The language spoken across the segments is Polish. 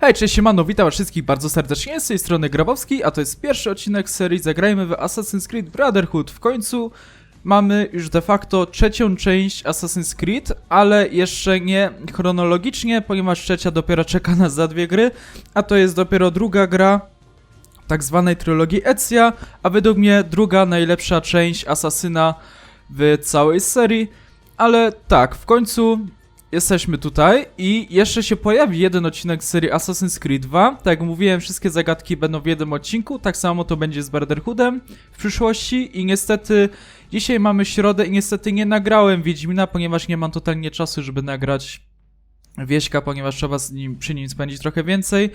Hej, cześć siemano, witam wszystkich bardzo serdecznie, z tej strony Grabowski, a to jest pierwszy odcinek serii Zagrajmy w Assassin's Creed Brotherhood. W końcu mamy już de facto trzecią część Assassin's Creed, ale jeszcze nie chronologicznie, ponieważ trzecia dopiero czeka nas za dwie gry, a to jest dopiero druga gra tak zwanej trylogii Ezia, a według mnie druga najlepsza część Asasyna w całej serii. Ale tak, w końcu jesteśmy tutaj i jeszcze się pojawi jeden odcinek z serii Assassin's Creed 2. Tak jak mówiłem, wszystkie zagadki będą w jednym odcinku, tak samo to będzie z Brotherhoodem w przyszłości. I niestety dzisiaj mamy środę i niestety nie nagrałem Wiedźmina, ponieważ nie mam totalnie czasu, żeby nagrać Wieśka, ponieważ trzeba z nim, przy nim spędzić trochę więcej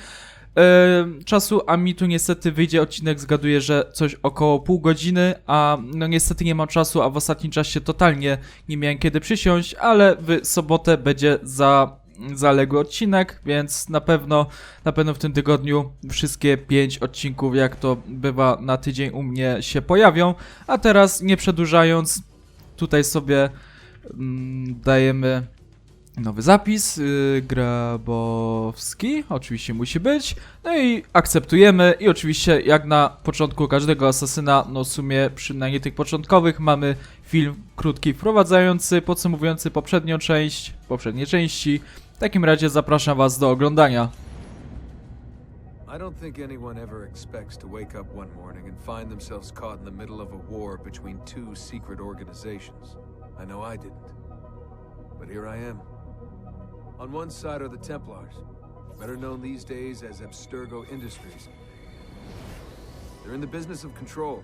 czasu, a mi tu niestety wyjdzie odcinek, zgaduję, że coś około pół godziny, a no niestety nie mam czasu, a w ostatnim czasie totalnie nie miałem kiedy przysiąść, ale w sobotę będzie za zaległy odcinek, więc na pewno na pewno w tym tygodniu wszystkie pięć odcinków, jak to bywa na tydzień u mnie się pojawią, a teraz nie przedłużając, tutaj sobie mm, dajemy Nowy zapis, yy, Grabowski, oczywiście musi być. No i akceptujemy i oczywiście jak na początku każdego asasyna, no w sumie przynajmniej tych początkowych mamy film krótki wprowadzający, podsumowujący poprzednią część, poprzednie części. W takim razie zapraszam was do oglądania. I don't think anyone ever expects to wake up one morning and find themselves caught in the middle of a war between two secret organizations. I know I didn't. But here I am. On one side are the Templars, better known these days as Abstergo Industries. They're in the business of control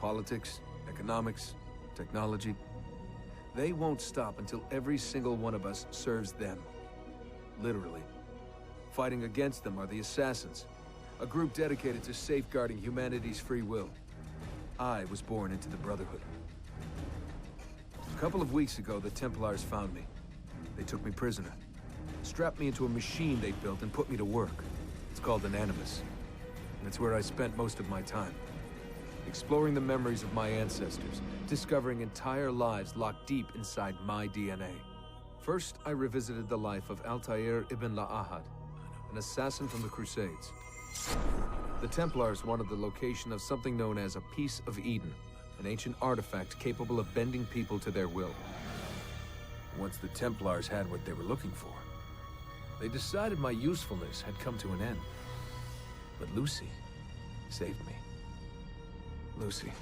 politics, economics, technology. They won't stop until every single one of us serves them. Literally. Fighting against them are the Assassins, a group dedicated to safeguarding humanity's free will. I was born into the Brotherhood. A couple of weeks ago, the Templars found me. They took me prisoner, strapped me into a machine they built, and put me to work. It's called an Animus, and it's where I spent most of my time. Exploring the memories of my ancestors, discovering entire lives locked deep inside my DNA. First, I revisited the life of Altair ibn La'ahad, an assassin from the Crusades. The Templars wanted the location of something known as a Piece of Eden, an ancient artifact capable of bending people to their will. Once the Templars had what they were looking for, they decided my usefulness had come to an end. But Lucy saved me. Lucy.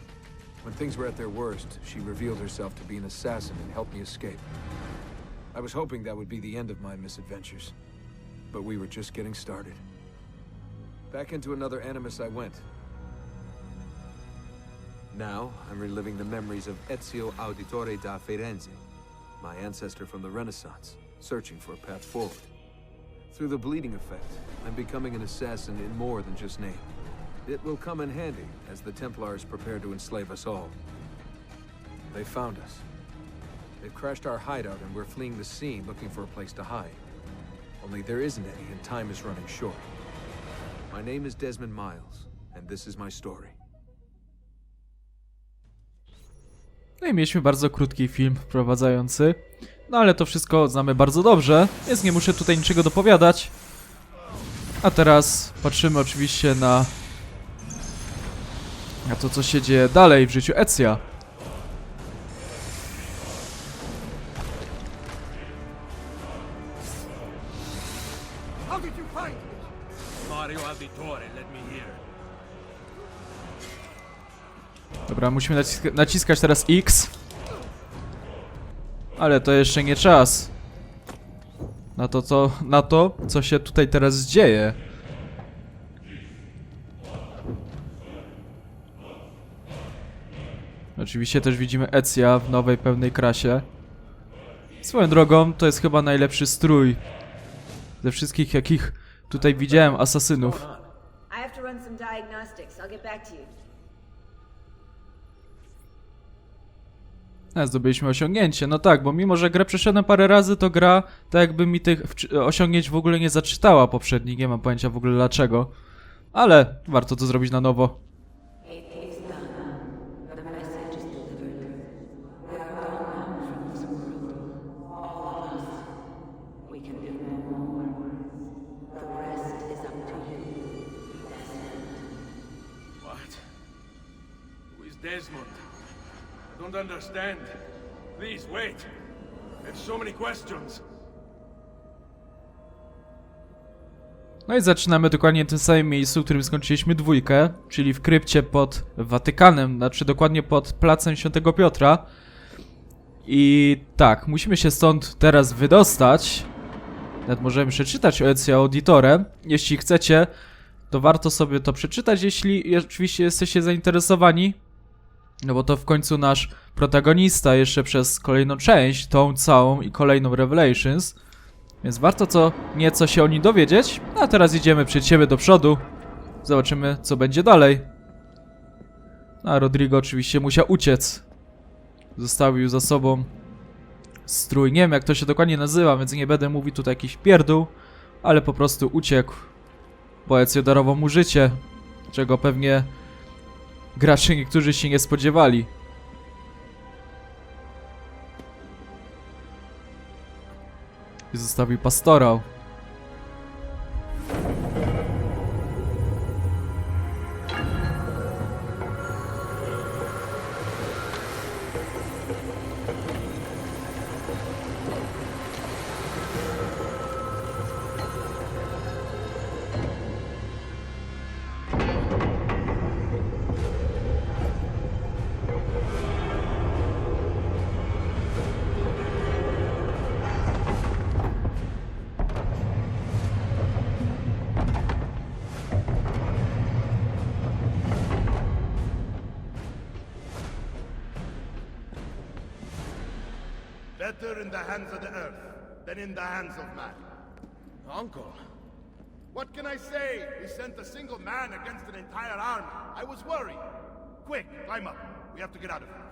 When things were at their worst, she revealed herself to be an assassin and helped me escape. I was hoping that would be the end of my misadventures. But we were just getting started. Back into another Animus I went. Now, I'm reliving the memories of Ezio Auditore da Firenze, my ancestor from the Renaissance, searching for a path forward. Through the bleeding effect, I'm becoming an assassin in more than just name. It will come in handy as the Templars prepare to enslave us all. They found us. They've crashed our hideout and we're fleeing the scene looking for a place to hide. Only there isn't any and time is running short. My name is Desmond Miles, and this is my story. No i mieliśmy bardzo krótki film wprowadzający. No ale to wszystko znamy bardzo dobrze, więc nie muszę tutaj niczego dopowiadać. A teraz patrzymy oczywiście na... na to, co się dzieje dalej w życiu hear. Dobra, musimy naciska naciskać teraz X. Ale to jeszcze nie czas. Na to, co, na to, co się tutaj teraz dzieje. Oczywiście też widzimy Ezia w nowej, pełnej krasie. Swoją drogą, to jest chyba najlepszy strój ze wszystkich, jakich tutaj widziałem asasynów. A, zdobyliśmy osiągnięcie. No tak, bo mimo, że grę przeszedłem parę razy, to gra tak jakby mi tych osiągnięć w ogóle nie zaczytała poprzednich. Nie mam pojęcia w ogóle dlaczego. Ale warto to zrobić na nowo. Don't understand. Please wait. I have so many questions. No i zaczynamy dokładnie w tym samym miejscu, w którym skończyliśmy dwójkę, czyli w krypcie pod Watykanem, znaczy dokładnie pod placem Świętego Piotra. I tak, musimy się stąd teraz wydostać. Nawet możemy przeczytać o Ezio Auditorem. Jeśli chcecie, to warto sobie to przeczytać, jeśli oczywiście jesteście zainteresowani. No bo to w końcu nasz protagonista jeszcze przez kolejną część, tą całą i kolejną Revelations. Więc warto co nieco się o nim dowiedzieć. A teraz idziemy przed siebie do przodu. Zobaczymy, co będzie dalej. A Rodrigo oczywiście musiał uciec. Zostawił za sobą strój. Nie wiem, jak to się dokładnie nazywa, więc nie będę mówił tutaj jakiś pierdół, ale po prostu uciekł. Bo Ezio darował mu życie, czego pewnie gracze niektórzy się nie spodziewali. I zostawił pastorał. Better in the hands of the earth than in the hands of man. Uncle. What can I say? We sent a single man against an entire army. I was worried. Quick, climb up. We have to get out of here.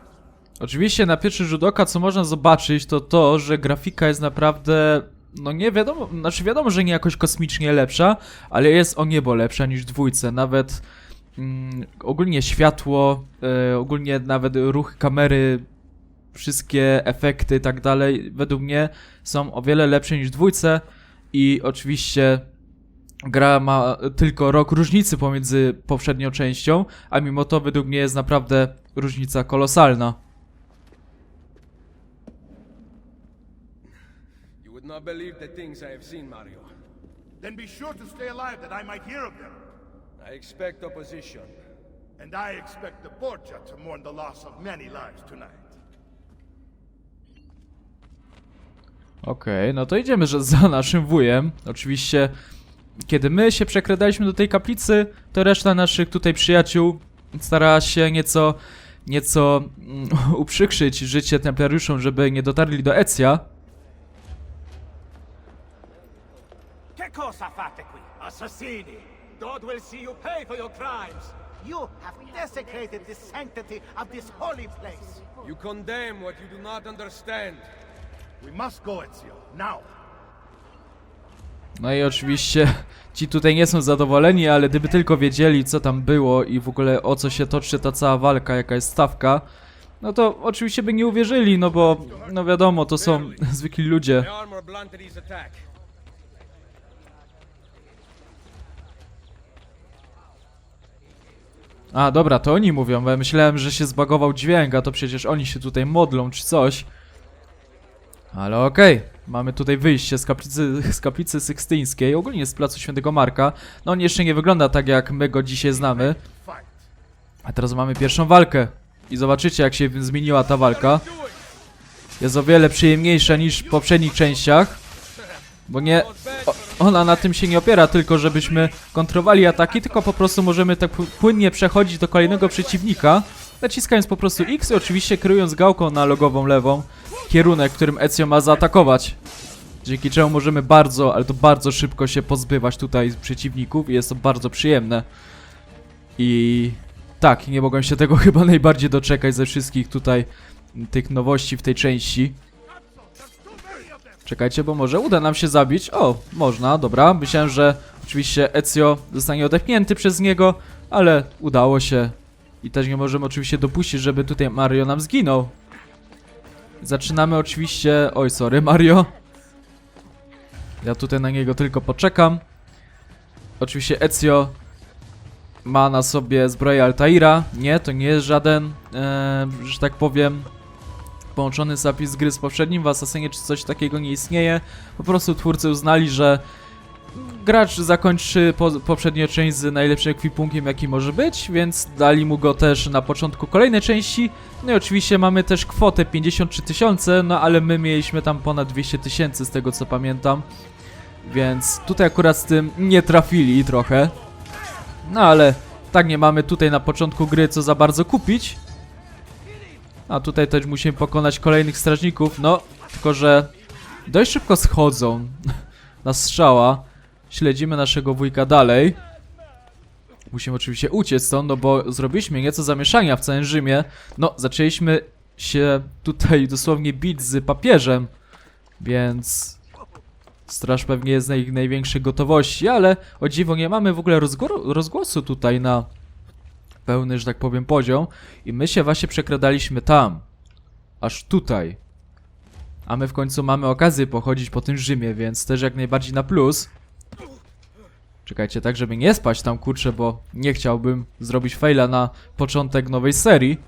Oczywiście na pierwszy rzut oka co można zobaczyć to to, że grafika jest naprawdę no nie wiadomo, znaczy wiadomo, że nie jakoś kosmicznie lepsza, ale jest o niebo lepsza niż dwójce, nawet mm, ogólnie światło, e, ogólnie nawet ruch kamery, wszystkie efekty i tak dalej, według mnie są o wiele lepsze niż dwójce i oczywiście gra ma tylko rok różnicy pomiędzy poprzednią częścią, a mimo to według mnie jest naprawdę różnica kolosalna. You would not believe the things I have seen, Mario. Then be sure to stay alive that I might hear of them. I expect opposition. And I expect the Borgia to mourn the loss of many lives tonight. Okej, no to idziemy że za naszym wujem. Oczywiście, kiedy my się przekradaliśmy do tej kaplicy, to reszta naszych tutaj przyjaciół starała się nieco, nieco mm, uprzykrzyć życie templariuszom, żeby nie dotarli do Ecja. Che cosa fate qui? Assassini! God will see you pay for your crimes! You have desecrated the sanctity of this holy place! You condemn what you do not understand. No i oczywiście ci tutaj nie są zadowoleni, ale gdyby tylko wiedzieli, co tam było i w ogóle o co się toczy ta cała walka, jaka jest stawka, no to oczywiście by nie uwierzyli, no bo, no wiadomo, to są zwykli ludzie. A, dobra, to oni mówią, bo ja myślałem, że się zbagował dźwięk, a to przecież oni się tutaj modlą czy coś. Ale okej, mamy tutaj wyjście z kaplicy, z kaplicy sykstyńskiej, ogólnie z placu Świętego Marka. No on jeszcze nie wygląda tak, jak my go dzisiaj znamy. A teraz mamy pierwszą walkę. I zobaczycie, jak się zmieniła ta walka. Jest o wiele przyjemniejsza niż w poprzednich częściach. Bo nie... O, ona na tym się nie opiera, tylko żebyśmy kontrowali ataki, tylko po prostu możemy tak pł- płynnie przechodzić do kolejnego przeciwnika, naciskając po prostu X i oczywiście kierując gałką na logową lewą kierunek, którym Ezio ma zaatakować. Dzięki czemu możemy bardzo, ale to bardzo szybko się pozbywać tutaj przeciwników i jest to bardzo przyjemne. I tak, nie mogłem się tego chyba najbardziej doczekać ze wszystkich tutaj tych nowości w tej części. Czekajcie, bo może uda nam się zabić. O, można, dobra. Myślałem, że oczywiście Ezio zostanie odepchnięty przez niego, ale udało się. I też nie możemy oczywiście dopuścić, żeby tutaj Mario nam zginął. Zaczynamy oczywiście... Oj, sorry, Mario. Ja tutaj na niego tylko poczekam. Oczywiście Ezio ma na sobie zbroję Altaira. Nie, to nie jest żaden, e, że tak powiem, połączony zapis gry z poprzednim. W Assassinie czy coś takiego nie istnieje. Po prostu twórcy uznali, że gracz zakończy po, poprzednią część z najlepszym ekwipunkiem jaki może być, więc dali mu go też na początku kolejnej części. No i oczywiście mamy też kwotę 53 tysiące, no ale my mieliśmy tam ponad 200 tysięcy z tego co pamiętam. Więc tutaj akurat z tym nie trafili trochę. No ale tak nie mamy tutaj na początku gry co za bardzo kupić. A tutaj też musimy pokonać kolejnych strażników, no tylko że dość szybko schodzą na strzała. Śledzimy naszego wujka dalej. Musimy oczywiście uciec stąd, no bo zrobiliśmy nieco zamieszania w całym Rzymie. No, zaczęliśmy się tutaj dosłownie bić z papieżem, więc straż pewnie jest na ich największej gotowości, ale o dziwo nie mamy w ogóle rozgło- rozgłosu tutaj na pełny, że tak powiem, poziom i my się właśnie przekradaliśmy tam, aż tutaj. A my w końcu mamy okazję pochodzić po tym Rzymie, więc też jak najbardziej na plus. Czekajcie, tak żeby nie spać tam, kurczę, bo nie chciałbym zrobić faila na początek nowej serii.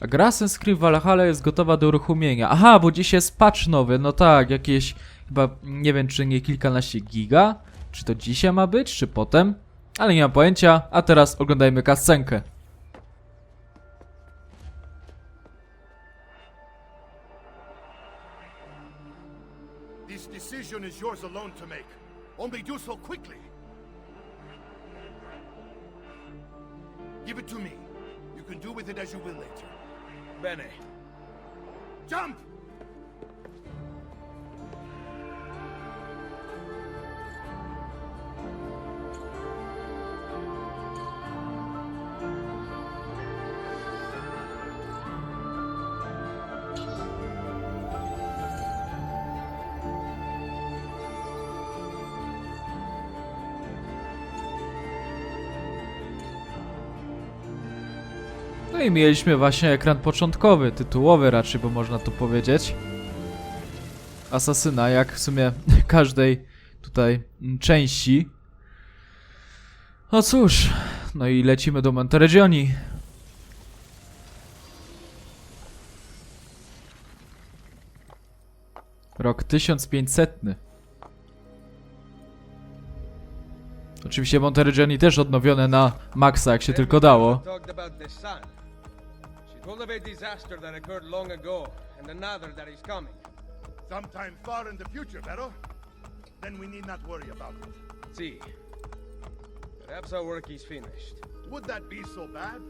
A gra Assassin's Valhalla jest gotowa do uruchomienia. Aha, bo dziś jest patch nowy, no tak, jakieś chyba, nie wiem czy nie kilkanaście giga, czy to dzisiaj ma być, czy potem, ale nie mam pojęcia, a teraz oglądajmy kascenkę. This decision is yours alone to make. Only do so quickly. Give it to me. You can do with it as you will later. Bene. Jump! I mieliśmy właśnie ekran początkowy, tytułowy raczej, bo można to powiedzieć. Asasyna, jak w sumie każdej tutaj mm, części. No cóż, no i lecimy do Monteregioni. Rok 1500. Oczywiście Monteregioni też odnowione na maksa, jak się tylko dało. Told of a disaster that occurred long ago, and another that is coming. Sometime far in the future, Vero. Then we need not worry about it. See. Perhaps our work is finished. Would that be so bad?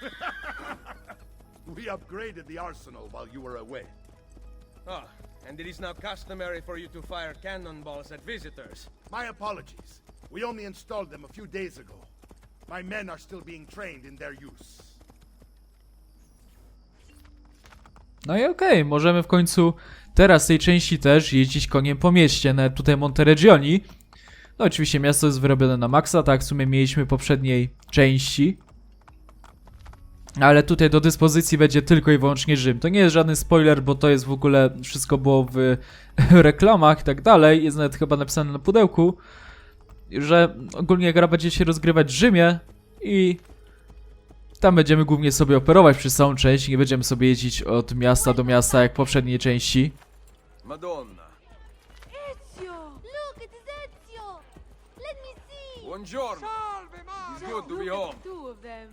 we upgraded the arsenal while you were away. Ah, and it is now customary for you to fire cannonballs at visitors. My apologies. We only installed them a few days ago. My men are still being trained in their use. No i okej, możemy w końcu teraz tej części też jeździć koniem po mieście, nawet tutaj Monteregioni. No oczywiście miasto jest wyrobione na maksa, tak w sumie mieliśmy poprzedniej części. Ale tutaj do dyspozycji będzie tylko i wyłącznie Rzym. To nie jest żaden spoiler, bo to jest w ogóle wszystko było w reklamach i tak dalej. Jest nawet chyba napisane na pudełku, że ogólnie gra będzie się rozgrywać w Rzymie i tam będziemy głównie sobie operować przez całą część, nie będziemy sobie jeździć od miasta do miasta jak w poprzedniej części. Madonna. Ezio! Look, it is Ezio! Let me see! Buongiorno. It's good to be home. Two of them.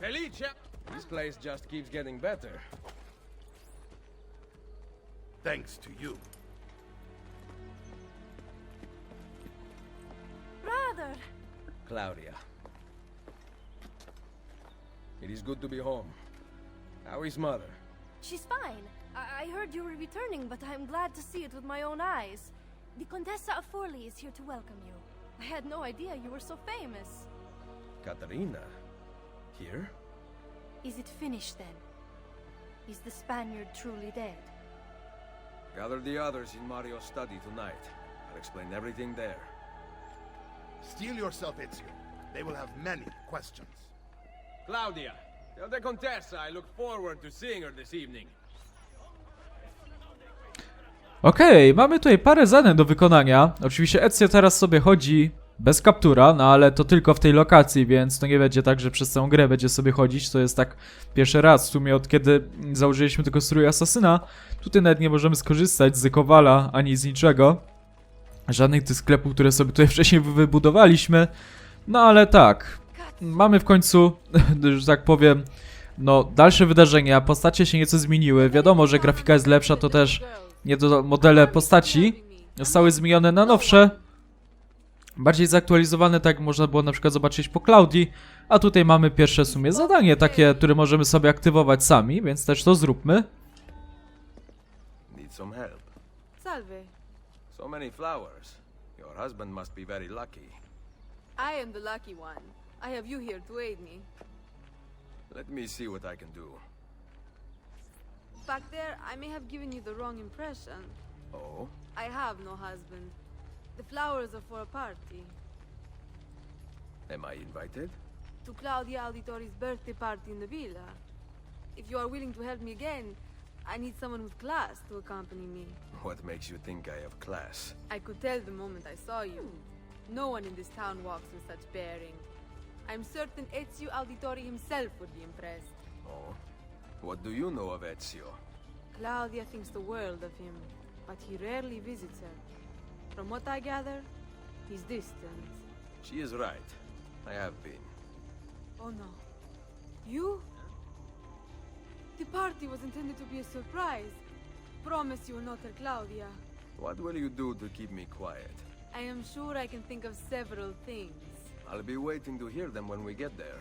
Felicia! This place just keeps getting better. Thanks to you. Brother! Claudia. It is good to be home. How is mother? She's fine. I, I heard you were returning, but I'm glad to see it with my own eyes. The Contessa of Forley is here to welcome you. I had no idea you were so famous. Katarina? Here? Is it finished then? Is the Spaniard truly dead? Gather the others in Mario's study tonight. I'll explain everything there. Steel yourself, Ezio. They will have many questions. Claudia, tell the Contessa I look forward to seeing her this evening. Okej, mamy tutaj parę zadań do wykonania. Oczywiście Ezio teraz sobie chodzi bez kaptura, no ale to tylko w tej lokacji, więc to nie będzie tak, że przez całą grę będzie sobie chodzić. To jest tak pierwszy raz w sumie od kiedy założyliśmy tego strój asasyna. Tutaj nawet nie możemy skorzystać z Kowala ani z niczego. Żadnych tych sklepów, które sobie tutaj wcześniej wy- wybudowaliśmy. No ale tak, mamy w końcu, że tak powiem, no dalsze wydarzenia, postacie się nieco zmieniły. Wiadomo, że grafika jest lepsza, to też nie do modele postaci zostały zmienione na nowsze, bardziej zaktualizowane, tak jak można było na przykład zobaczyć po Cloudii, a tutaj mamy pierwsze w sumie zadanie, takie, które możemy sobie aktywować sami, więc też to zróbmy. Need some help. Salve. So many flowers. Your husband must be very lucky. I am the lucky one. I have you here to aid me. Let me see what I can do. Back there, I may have given you the wrong impression. Oh? I have no husband. The flowers are for a party. Am I invited? To Claudia Auditori's birthday party in the villa. If you are willing to help me again, I need someone with class to accompany me. What makes you think I have class? I could tell the moment I saw you. No one in this town walks with such bearing. I'm certain Ezio Auditori himself would be impressed. Oh? What do you know of Ezio? Claudia thinks the world of him, but he rarely visits her. From what I gather, he's distant. She is right. I have been. Oh no. You? The party was intended to be a surprise. Promise you will not tell Claudia. What will you do to keep me quiet? I am sure I can think of several things. I'll be waiting to hear them when we get there.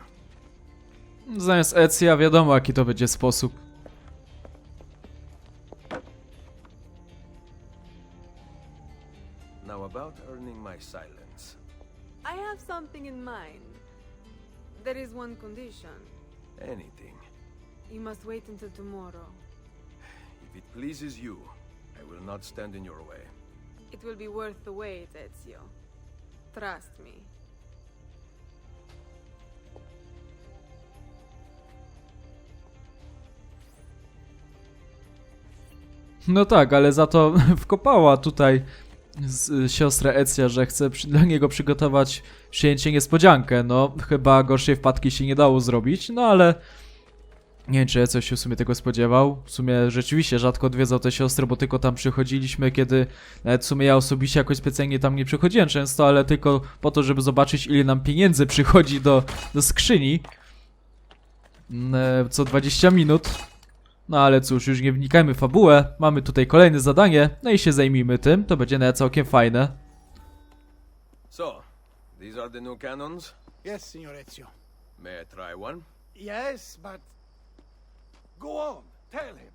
Zamiast Ezia wiadomo jaki to będzie sposób. Now about earning my silence. I have something in mind. There is one condition. Anything. You must wait until tomorrow. If it pleases you, I will not stand in your way. It will be worth the wait, Ezio. Trust me. No tak, ale za to wkopała tutaj z, siostrę Ecja, że chce przy, dla niego przygotować przyjęcie niespodziankę. No, chyba gorszej wpadki się nie dało zrobić, no ale nie wiem, czy Ecio się w sumie tego spodziewał. W sumie rzeczywiście rzadko odwiedzał te siostry, bo tylko tam przychodziliśmy, kiedy nawet w sumie ja osobiście jakoś specjalnie tam nie przychodziłem często, ale tylko po to, żeby zobaczyć, ile nam pieniędzy przychodzi do, do skrzyni. Mm, e, Co 20 minut. No ale cóż, już nie wnikajmy w fabułę. Mamy tutaj kolejne zadanie, no i się zajmijmy tym. To będzie nawet całkiem fajne. So, these are the new cannons? Yes, Signor Ezio. May I try one? Yes, but. Go on, tell him.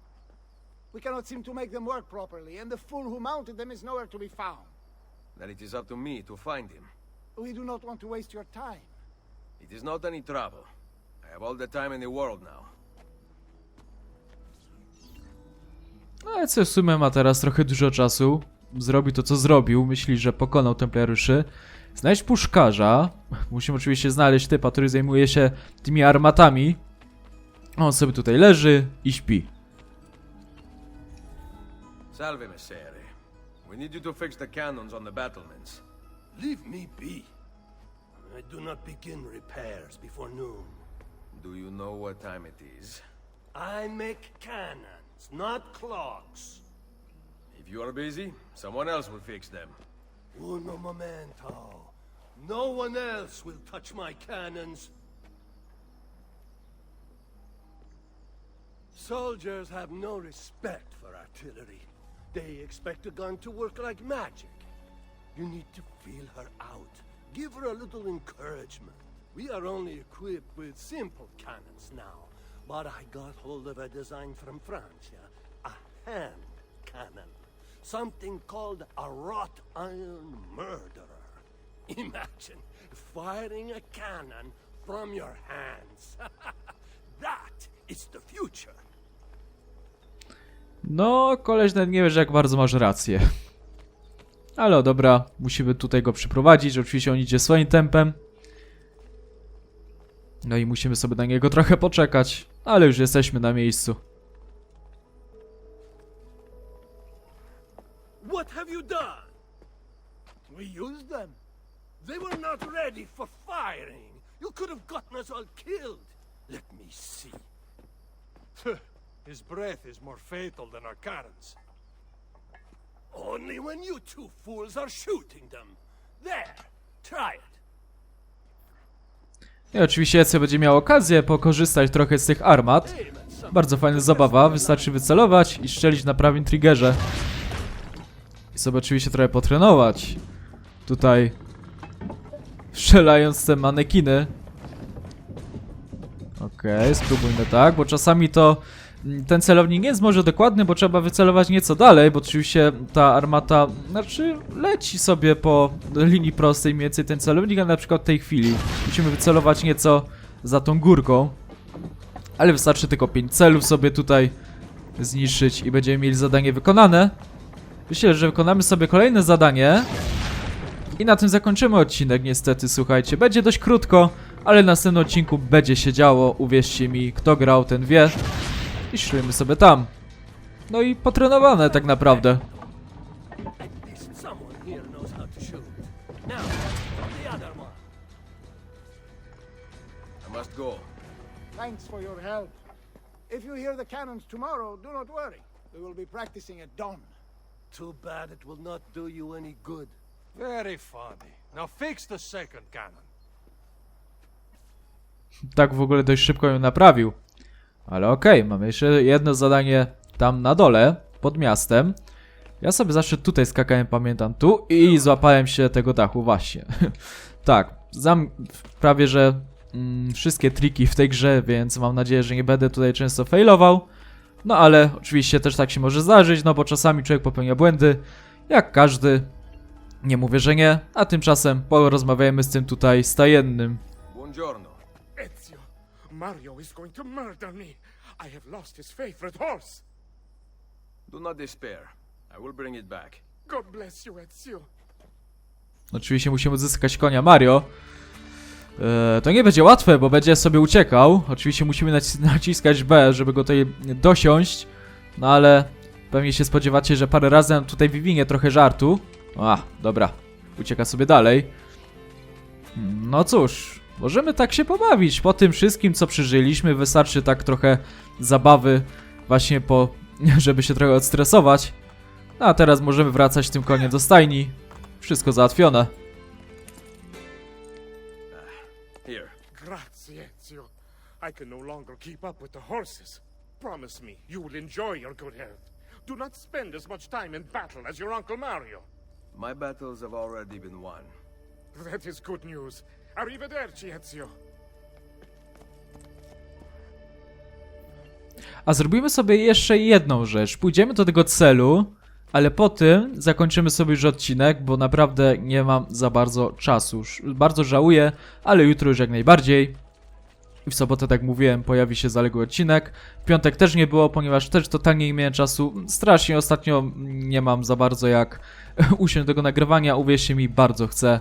We cannot seem to make them work properly, and the fool who mounted them is nowhere to be found. Then it is up to me to find him. We do not want to waste your time. It is not any trouble. I have all the time in the world now. No ale co w sumie ma teraz trochę dużo czasu. Zrobi to, co zrobił. Myśli, że pokonał templariuszy. Znajdź puszkarza. Musimy oczywiście znaleźć typa, który zajmuje się tymi armatami. On sobie tutaj leży i śpi. Salve, Messere. We need you to fix the cannons on the battlements. Leave me be. I do not begin repairs before noon. Do you know what time it is? I make cannons, not clocks. If you are busy, someone else will fix them. Uno momento. No one else will touch my cannons. Soldiers have no respect for artillery. They expect a gun to work like magic. You need to feel her out. Give her a little encouragement. We are only equipped with simple cannons now, but I got hold of a design from Francia. A hand cannon. Something called a wrought iron murderer. Imagine firing a cannon from your hands. that is the future. No, koleś nawet nie wie, że jak bardzo masz rację. Ale dobra, musimy tutaj go przyprowadzić. Oczywiście on idzie swoim tempem. No i musimy sobie na niego trochę poczekać. Ale już jesteśmy na miejscu. What have you done? We used them. They were not ready for firing. You could have gotten us all killed. Let me see. His breath is more fatal than our cannons. Only when you two fools are shooting them. There, try it. I oczywiście Ezio będzie miał okazję pokorzystać trochę z tych armat. Bardzo fajna zabawa, wystarczy wycelować i strzelić na prawym triggerze. I sobie oczywiście trochę potrenować. Tutaj strzelając te manekiny. Okej, spróbujmy tak, bo czasami to mm, ten celownik nie jest może dokładny, bo trzeba wycelować nieco dalej, bo oczywiście ta armata, znaczy leci sobie po linii prostej mniej więcej ten celownik, a na przykład w tej chwili musimy wycelować nieco za tą górką. Ale wystarczy tylko 5 celów sobie tutaj zniszczyć i będziemy mieli zadanie wykonane. Myślę, że wykonamy sobie kolejne zadanie. I na tym zakończymy odcinek niestety, słuchajcie. Będzie dość krótko, ale w następnym odcinku będzie się działo. Uwierzcie mi, kto grał, ten wie. I szliśmy sobie tam. No i potrenowane tak naprawdę. Thanks for your help. If you hear the cannons tomorrow, do not worry. We will be practicing at dawn. Too bad it will not do you any good. Very funny. Now fix the second cannon. Tak w ogóle dość szybko ją naprawił. Ale okej, mamy jeszcze jedno zadanie tam na dole, pod miastem. Ja sobie zawsze tutaj skakałem, pamiętam, tu i złapałem się tego dachu, właśnie. tak, znam prawie, że mm, wszystkie triki w tej grze, więc mam nadzieję, że nie będę tutaj często failował. No ale oczywiście też tak się może zdarzyć, no bo czasami człowiek popełnia błędy, jak każdy. Nie mówię, że nie, a tymczasem porozmawiajmy z tym tutaj stajennym. Buongiorno. Mario is going to murder me. I have lost his favorite horse. Do not despair. I will bring it back. God bless you, Ezio. Oczywiście musimy odzyskać konia Mario. Eee, to nie będzie łatwe, bo będzie sobie uciekał. Oczywiście musimy naci- naciskać B, żeby go tutaj dosiąść. No ale pewnie się spodziewacie, że parę razy nam tutaj wywinie trochę żartu. A, dobra. Ucieka sobie dalej. No cóż, możemy tak się pobawić. Po tym wszystkim, co przeżyliśmy, wystarczy tak trochę zabawy właśnie po... żeby się trochę odstresować. No a teraz możemy wracać tym koniem do stajni. Wszystko załatwione. Here. Grazie, Ezio. I can no longer keep up with the horses. Promise me you will enjoy your good health. Do not spend as much time in battle as your Uncle Mario. My battles have already been won. That is good news. Arrivederci, Ezio. A zrobimy sobie jeszcze jedną rzecz. Pójdziemy do tego celu, ale po tym zakończymy sobie już odcinek, bo naprawdę nie mam za bardzo czasu. Bardzo żałuję, ale jutro już jak najbardziej. I w sobotę, tak mówiłem, pojawi się zaległy odcinek. W piątek też nie było, ponieważ też totalnie nie miałem czasu. Strasznie ostatnio nie mam za bardzo jak usiąść do tego nagrywania. Uwierzcie mi, bardzo chcę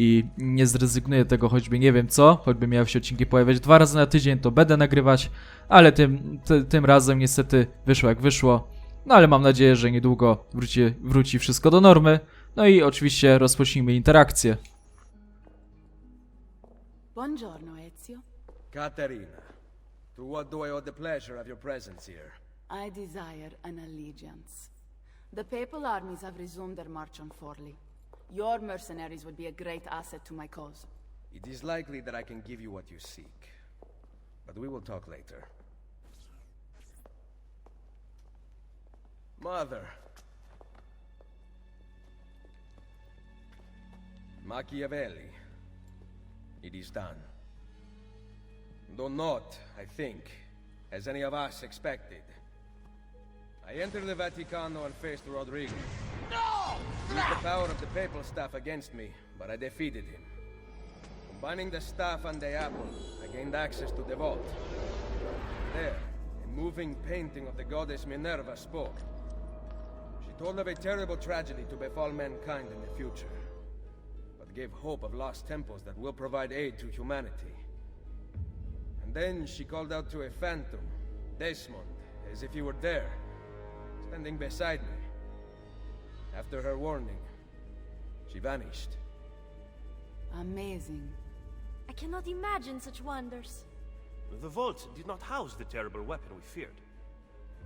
i nie zrezygnuję tego, choćby nie wiem co, choćby miały się odcinki pojawiać dwa razy na tydzień, to będę nagrywać, ale tym, ty, tym razem niestety wyszło jak wyszło. No ale mam nadzieję, że niedługo wróci, wróci wszystko do normy. No i oczywiście rozpocznijmy interakcję. Buongiorno, Ezio. Caterina, to what do I owe the pleasure of your presence here? I desire an allegiance. The papal armies have resumed their march on Forli. Your mercenaries would be a great asset to my cause. It is likely that I can give you what you seek. But we will talk later. Mother. Machiavelli. It is done. Though not, I think, as any of us expected. I entered the Vaticano and faced Rodrigo. No! Used the power of the papal staff against me, but I defeated him. Combining the staff and the apple, I gained access to the vault. There, a moving painting of the goddess Minerva spoke. She told of a terrible tragedy to befall mankind in the future, but gave hope of lost temples that will provide aid to humanity. And then she called out to a phantom, Desmond, as if he were there, standing beside me. After her warning, she vanished. Amazing. I cannot imagine such wonders. The vault did not house the terrible weapon we feared.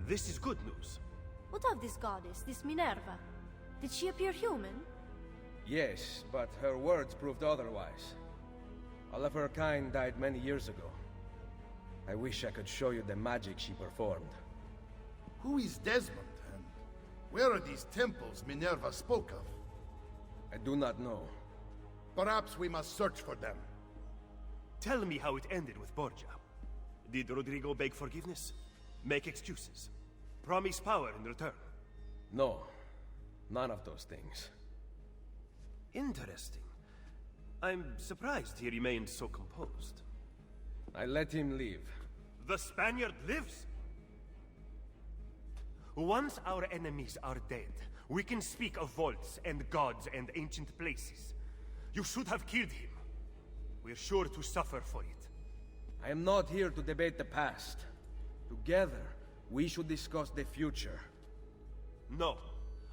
This is good news. What of this goddess, this Minerva? Did she appear human? Yes, but her words proved otherwise. All of her kind died many years ago. I wish I could show you the magic she performed. Who is Desmond, and where are these temples Minerva spoke of? I do not know. Perhaps we must search for them. Tell me how it ended with Borgia. Did Rodrigo beg forgiveness? Make excuses? Promise power in return? No, none of those things. Interesting. I'm surprised he remained so composed. I let him leave. The Spaniard lives! Once our enemies are dead, we can speak of vaults and gods and ancient places. You should have killed him. We're sure to suffer for it. I am not here to debate the past. Together, we should discuss the future. No.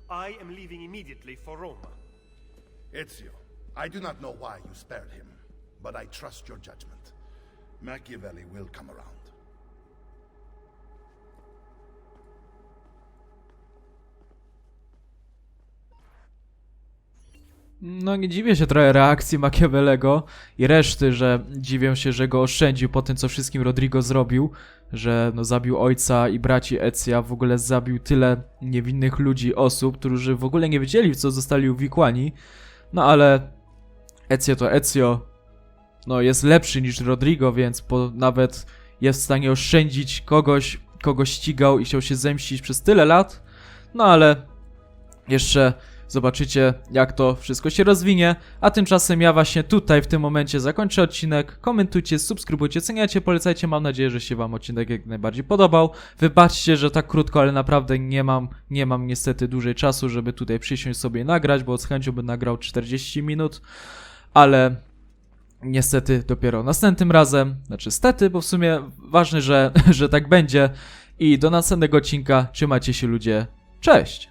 I am leaving immediately for Roma. Ezio, I do not know why you spared him, but I trust your judgment. Machiavelli will come around. No nie dziwię się trochę reakcji Machiavellego i reszty, że dziwią się, że go oszczędził po tym, co wszystkim Rodrigo zrobił, że no, zabił ojca i braci Ezia, w ogóle zabił tyle niewinnych ludzi, osób, którzy w ogóle nie wiedzieli, w co zostali uwikłani. No ale Ezio to Ezio, no jest lepszy niż Rodrigo, więc po, nawet jest w stanie oszczędzić kogoś, kogo ścigał i chciał się zemścić przez tyle lat. No ale jeszcze zobaczycie, jak to wszystko się rozwinie. A tymczasem ja właśnie tutaj w tym momencie zakończę odcinek. Komentujcie, subskrybujcie, oceniajcie, polecajcie. Mam nadzieję, że się Wam odcinek jak najbardziej podobał. Wybaczcie, że tak krótko, ale naprawdę nie mam, nie mam niestety dłużej czasu, żeby tutaj przysiąść sobie nagrać, bo z chęcią bym nagrał 40 minut, ale niestety dopiero następnym razem, znaczy stety, bo w sumie ważne, że, że tak będzie. I do następnego odcinka. Trzymajcie się ludzie. Cześć!